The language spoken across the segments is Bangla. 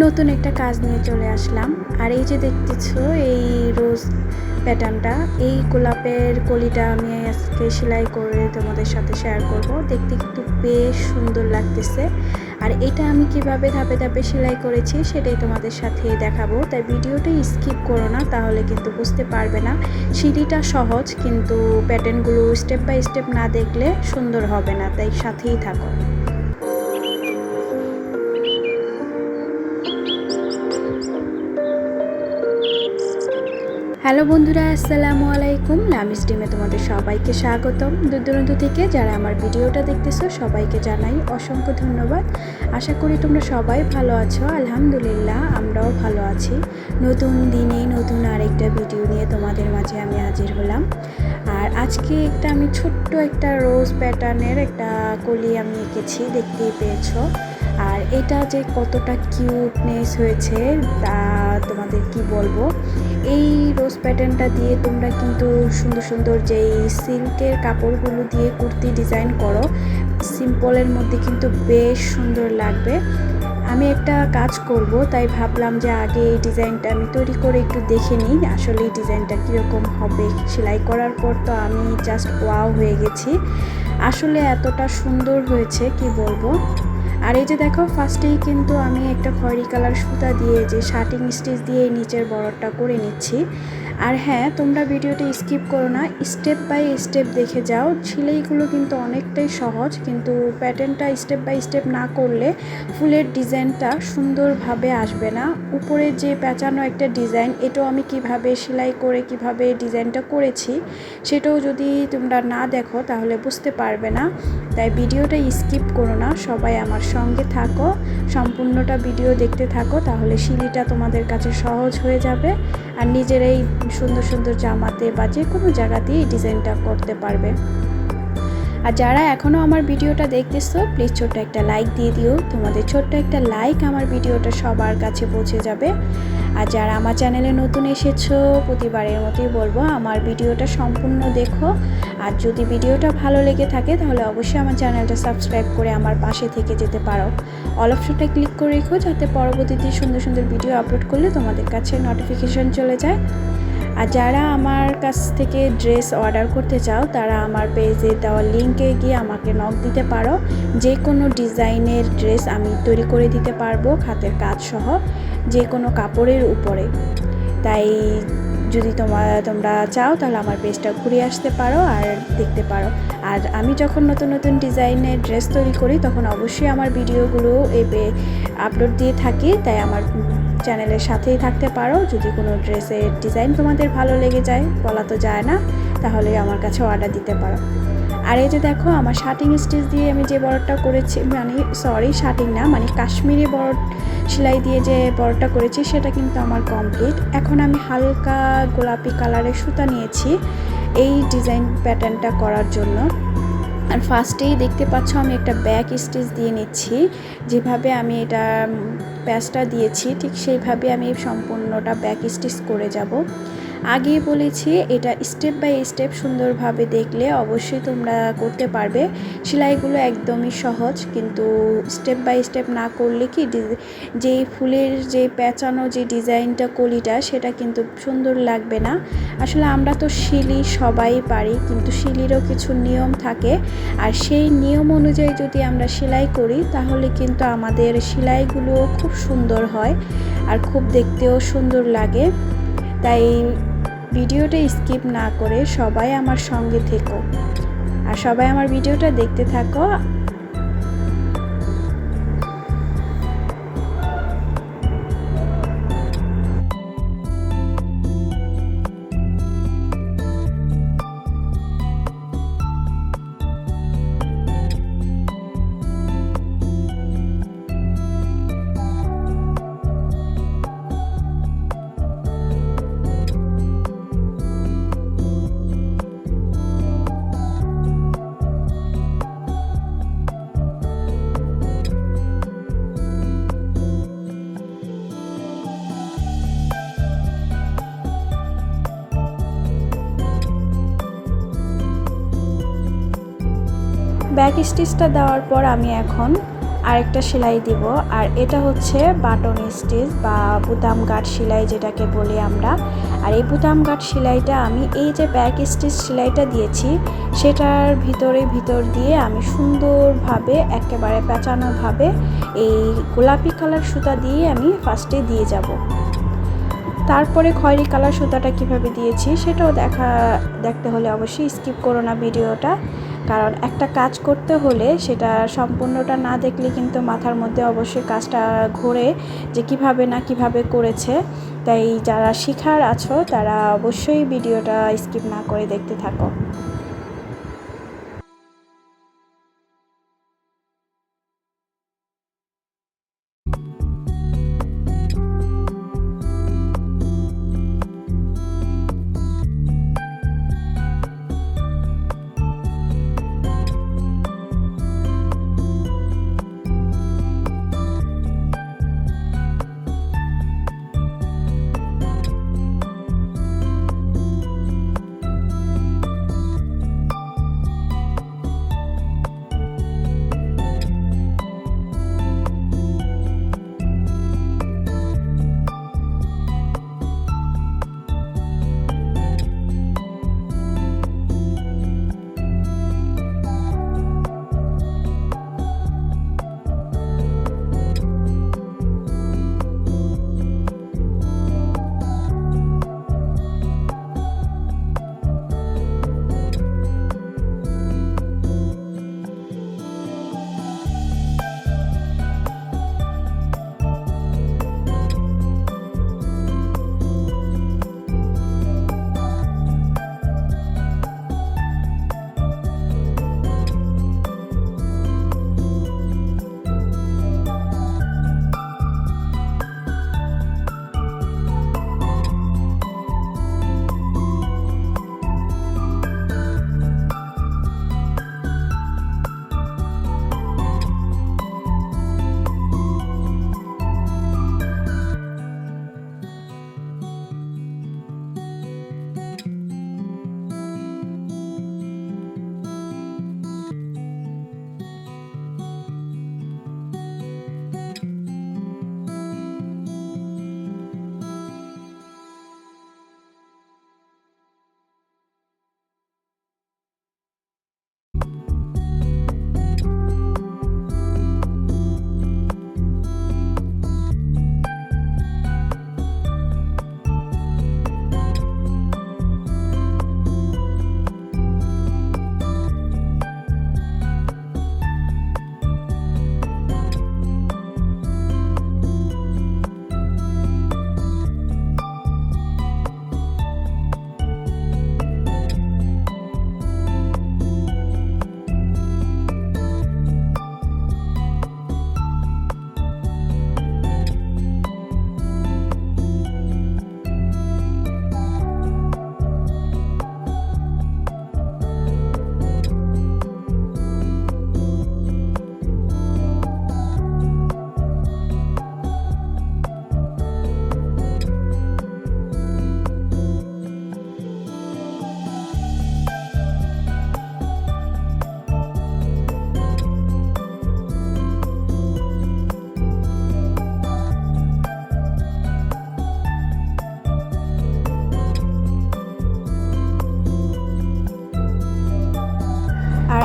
নতুন একটা কাজ নিয়ে চলে আসলাম। আর এই যে দেখতেছো, এই রোজ প্যাটার্নটা এই গোলাপের কলিটা আমি আজকে সেলাই করে তোমাদের সাথে শেয়ার করব। দেখতে কিন্তু বেশ সুন্দর লাগতেছে। আর এটা আমি কীভাবে ধাপে ধাপে সেলাই করেছি সেটাই তোমাদের সাথে দেখাবো। তাই ভিডিওটা স্কিপ করো না, তাহলে কিন্তু বুঝতে পারবে না। সিঁড়িটা সহজ, কিন্তু প্যাটার্নগুলো স্টেপ বাই স্টেপ না দেখলে সুন্দর হবে না। তাই সাথেই থাকো। হ্যালো বন্ধুরা, আসসালামু আলাইকুম। লামিস ডিমে তোমাদের সবাইকে স্বাগতম। দূর দূরান্ত থেকে যারা আমার ভিডিওটা দেখতেছো, সবাইকে জানাই অসংখ্য ধন্যবাদ। আশা করি তোমরা সবাই ভালো আছো। আলহামদুলিল্লাহ, আমরাও ভালো আছি। নতুন দিনে নতুন আরেকটা ভিডিও নিয়ে তোমাদের মাঝে আমি হাজির হলাম। আর আজকে একটা আমি ছোট্ট একটা রোজ প্যাটার্নের একটা কলি আমি এঁকেছি, দেখতেই পেয়েছ। আর এটা যে কতটা কিউটনেস হয়েছে, তা তোমাদের কি বলব? এই রোজ প্যাটার্নটা দিয়ে তোমরা কিন্তু সুন্দর সুন্দর যেই সিল্কের কাপড়গুলো দিয়ে কুর্তি ডিজাইন করো সিম্পলের মধ্যে কিন্তু বেশ সুন্দর লাগবে। আমি একটা কাজ করব, তাই ভাবলাম যে আগে এই ডিজাইনটা আমি তৈরি করে একটু দেখে নিই, আসলে এই ডিজাইনটা কীরকম হবে সেলাই করার পর তো আমি জাস্ট ওয়াও হয়ে গেছি। আসলে এতটা সুন্দর হয়েছে, কি বলব? আর এই যে দেখো ফার্স্টেই কিন্তু আমি একটা খয়েরি কালার সুতা দিয়ে যে শার্টিং স্টিচ দিয়ে নিচের বড়টা করে নিচ্ছি। আর হ্যাঁ তোমরা ভিডিওটা স্কিপ করো না, স্টেপ বাই স্টেপ দেখে যাও। ছিলেইগুলো কিন্তু অনেকটাই সহজ, কিন্তু প্যাটার্নটা স্টেপ বাই স্টেপ না করলে ফুলের ডিজাইনটা সুন্দরভাবে আসবে না। উপরে যে পেঁচানো একটা ডিজাইন, এটাও আমি কীভাবে সেলাই করে, কীভাবে ডিজাইনটা করেছি, সেটাও যদি তোমরা না দেখো, তাহলে বুঝতে পারবে না। তাই ভিডিওটা স্কিপ করো না, সবাই আমার সঙ্গে থাকো, সম্পূর্ণটা ভিডিও দেখতে থাকো, তাহলে সিঁড়িটা তোমাদের কাছে সহজ হয়ে যাবে। আর নিজেরাই সুন্দর সুন্দর জামাতে বা যে কোনো জায়গাতেই এই ডিজাইনটা করতে পারবে। আর যারা এখনও আমার ভিডিওটা দেখতেছো প্লিজ ছোট্ট একটা লাইক দিয়ে দিও। তোমাদের ছোট্ট একটা লাইক আমার ভিডিওটা সবার কাছে পৌঁছে যাবে। আর যারা আমার চ্যানেলে নতুন এসেছ, প্রতিবারের মতোই বলব, আমার ভিডিওটা সম্পূর্ণ দেখো। আর যদি ভিডিওটা ভালো লেগে থাকে, তাহলে অবশ্যই আমার চ্যানেলটা সাবস্ক্রাইব করে আমার পাশে থেকে যেতে পারো। অল অপশনটা ক্লিক করে রেখো, যাতে পরবর্তীতে সুন্দর সুন্দর ভিডিও আপলোড করলে তোমাদের কাছে নোটিফিকেশন চলে যায়। আর যারা আমার কাছ থেকে ড্রেস অর্ডার করতে চাও, তারা আমার পেজে দেওয়া লিঙ্কে গিয়ে আমাকে নক দিতে পারো। যে কোনো ডিজাইনের ড্রেস আমি তৈরি করে দিতে পারব হাতের কাজ সহ যে কোনো কাপড়ের উপরে। তাই যদি তোমার তোমরা চাও, তাহলে আমার পেজটা ঘুরে আসতে পারো আর দেখতে পারো। আর আমি যখন নতুন নতুন ডিজাইনের ড্রেস তৈরি করি, তখন অবশ্যই আমার ভিডিওগুলো এপে আপলোড দিয়ে থাকি। তাই আমার চ্যানেলের সাথেই থাকতে পারো। যদি কোনো ড্রেসের ডিজাইন তোমাদের ভালো লেগে যায়, বলা তো যায় না, তাহলে আমার কাছে অর্ডার দিতে পারো। আর এই যে দেখো, আমার শার্টিং স্টিচ দিয়ে আমি যে বড়টা করেছি মানে সরি শার্টিং না মানে কাশ্মীরি বড় সেলাই দিয়ে যে বড়টা করেছি, সেটা কিন্তু আমার কমপ্লিট এখন আমি হালকা গোলাপি কালারের সুতা নিয়েছি এই ডিজাইন প্যাটার্নটা করার জন্য। আর ফার্স্টেই দেখতে পাচ্ছ, আমি একটা ব্যাক স্টিচ দিয়ে নিচ্ছি, যেভাবে আমি এটা প্যাচটা দিয়েছি ঠিক সেইভাবে আমি সম্পূর্ণটা ব্যাক স্টিচ করে যাব। আগেই বলেছি, এটা স্টেপ বাই স্টেপ সুন্দরভাবে দেখলে অবশ্যই তোমরা করতে পারবে। সেলাইগুলো একদমই সহজ, কিন্তু স্টেপ বাই স্টেপ না করলে কি যেই ফুলের যে পেঁচানো যে ডিজাইনটা কলিটা, সেটা কিন্তু সুন্দর লাগবে না। আসলে আমরা তো শিলি সবাই পারি, কিন্তু শিলিরও কিছু নিয়ম থাকে। আর সেই নিয়ম অনুযায়ী যদি আমরা সেলাই করি, তাহলে কিন্তু আমাদের সেলাইগুলো খুব সুন্দর হয়, আর খুব দেখতেও সুন্দর লাগে। তাই ভিডিওটা স্কিপ না করে সবাই আমার সঙ্গে থেকো। আর সবাই আমার ভিডিওটা দেখতে থাকো। ব্যাক স্টিচটা দেওয়ার পর আমি এখন আরেকটা সেলাই দিব, আর এটা হচ্ছে বাটন স্টিচ বা বুতাম গাঠ সেলাই যেটাকে বলি আমরা। আর এই বুতাম গাঠ সেলাইটা আমি এই যে ব্যাক স্টিচ সেলাইটা দিয়েছি, সেটার ভিতরে ভিতর দিয়ে আমি সুন্দরভাবে, একেবারে পেঁচানোভাবে এই গোলাপি কালার সুতা দিয়ে আমি ফার্স্টে দিয়ে যাব। তারপরে খয়েরি কালার সুতাটা কীভাবে দিয়েছি সেটাও দেখা, দেখতে হলে অবশ্যই স্কিপ করো না ভিডিওটা। কারণ একটা কাজ করতে হলে সেটা সম্পূর্ণটা না দেখলে কিন্তু মাথার মধ্যে অবশ্যই কাজটা ঘোরে যে কীভাবে না কীভাবে করেছে। তাই যারা শিখার আছো তারা অবশ্যই ভিডিওটা স্কিপ না করে দেখতে থাকো।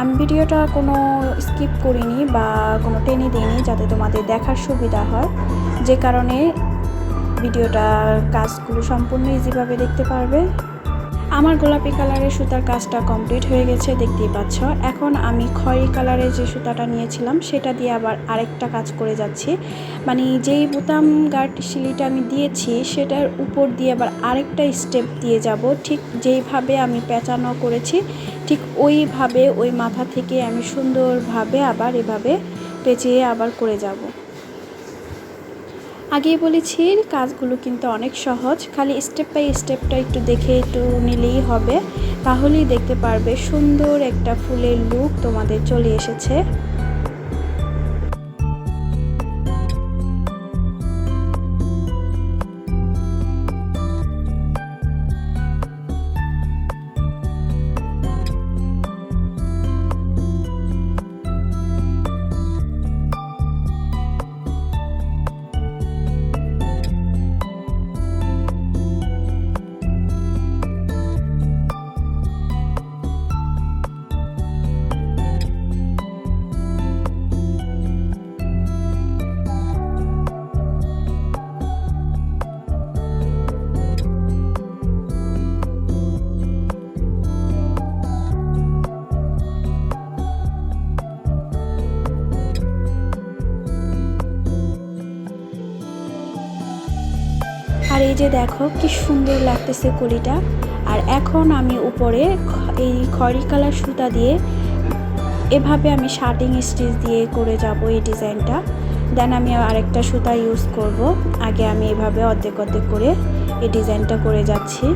আমি ভিডিওটা কোনো স্কিপ করিনি বা কোনো টেনে দিইনি যাতে তোমাদের দেখার সুবিধা হয়। যে কারণে ভিডিওটা কাজগুলো সম্পূর্ণ ইজিভাবে দেখতে পারবে। আমার গোলাপি কালারের সুতার কাজটা কমপ্লিট হয়ে গেছে, দেখতেই পাচ্ছ। এখন আমি খয়েরি কালারের যে সুতাটা নিয়েছিলাম, সেটা দিয়ে আবার আরেকটা কাজ করে যাচ্ছি। মানে যেই বোতাম গার্ড শিলিটা আমি দিয়েছি, সেটার উপর দিয়ে আবার আরেকটা স্টেপ দিয়ে যাব। ঠিক যেইভাবে আমি পেঁচানো করেছি, ঠিক ওইভাবে ওই মাথা থেকে আমি সুন্দরভাবে আবার এভাবে পেঁচিয়ে আবার করে যাব। আগেই বলেছি, কাজগুলো কিন্তু অনেক সহজ। খালি স্টেপ বাই স্টেপটা একটু দেখে একটু নিলেই হবে। তাহলেই দেখতে পারবে সুন্দর একটা ফুলের লুক তোমাদের চলে এসেছে। যে দেখো কি সুন্দর লাগতেছে কলিটা আর এখন আমি উপরে এই খড়ি কালার সুতা দিয়ে এভাবে আমি শার্টিং স্টিচ দিয়ে করে যাব এই ডিজাইনটা। দেন আমি আরেকটা সুতা ইউজ করব। আগে আমি এভাবে অর্ধেক অর্ধেক করে এই ডিজাইনটা করে যাচ্ছি।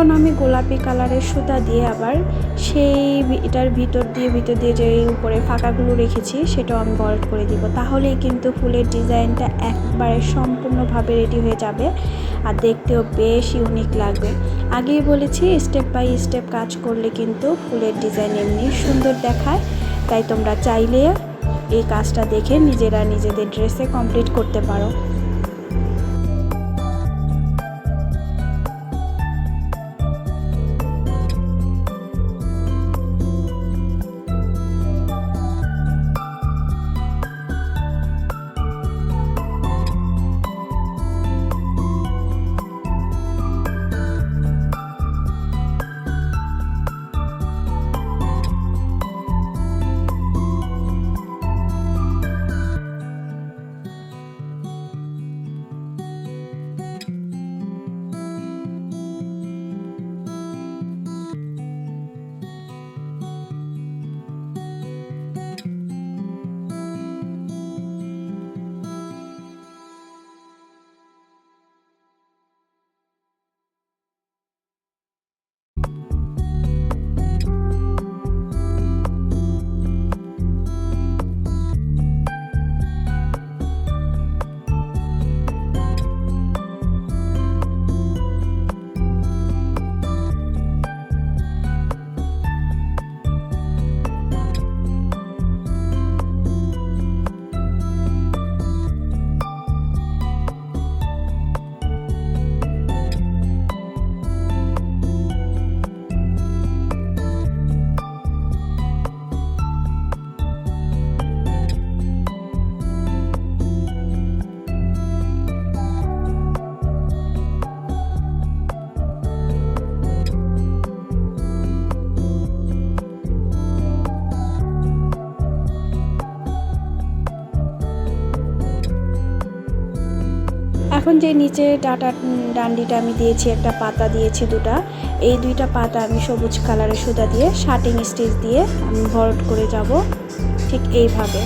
এখন আমি গোলাপি কালারের সুতা দিয়ে আবার সেই এটার ভিতর দিয়ে ভিতর দিয়ে যে উপরে ফাঁকাগুলো রেখেছি, সেটাও আমি বল্ট করে দিব। তাহলেই কিন্তু ফুলের ডিজাইনটা একবারে সম্পূর্ণভাবে রেডি হয়ে যাবে আর দেখতেও বেশ ইউনিক লাগবে। আগেই বলেছি স্টেপ বাই স্টেপ কাজ করলে কিন্তু ফুলের ডিজাইন এমনি সুন্দর দেখায়। তাই তোমরা চাইলে এই কাজটা দেখে নিজেরা নিজেদের ড্রেসে কমপ্লিট করতে পারো। এখন যে নিচে ডাটা, ডান্ডিটা আমি দিয়েছি, একটা পাতা দিয়েছি দুটা, এই দুইটা পাতা আমি সবুজ কালারের সুতা দিয়ে, শার্টিং স্টিচ দিয়ে আমি ভরট করে যাব ঠিক এইভাবে।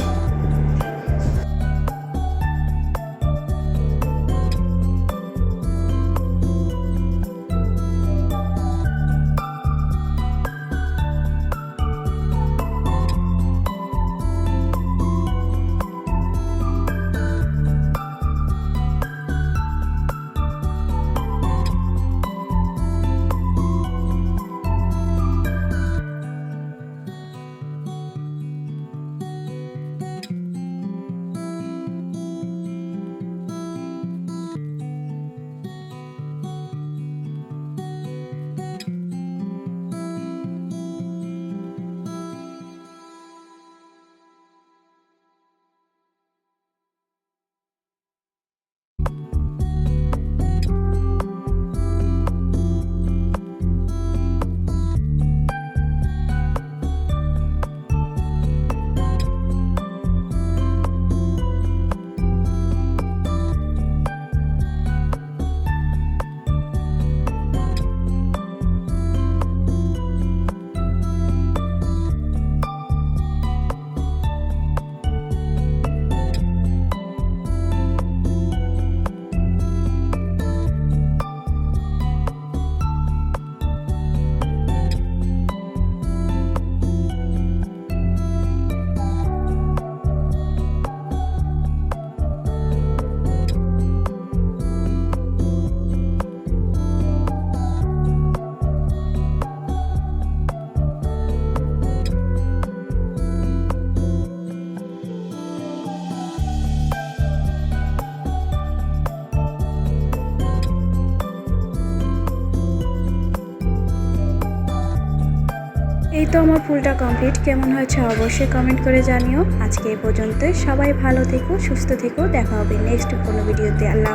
তো আমার ফুলটা কমপ্লিট কেমন হয়েছে অবশ্যই কমেন্ট করে জানিও। আজকে এই পর্যন্ত সবাই ভালো থেকো, সুস্থ থেকো। দেখা হবে নেক্সট কোনো ভিডিওতে আল্লাহ।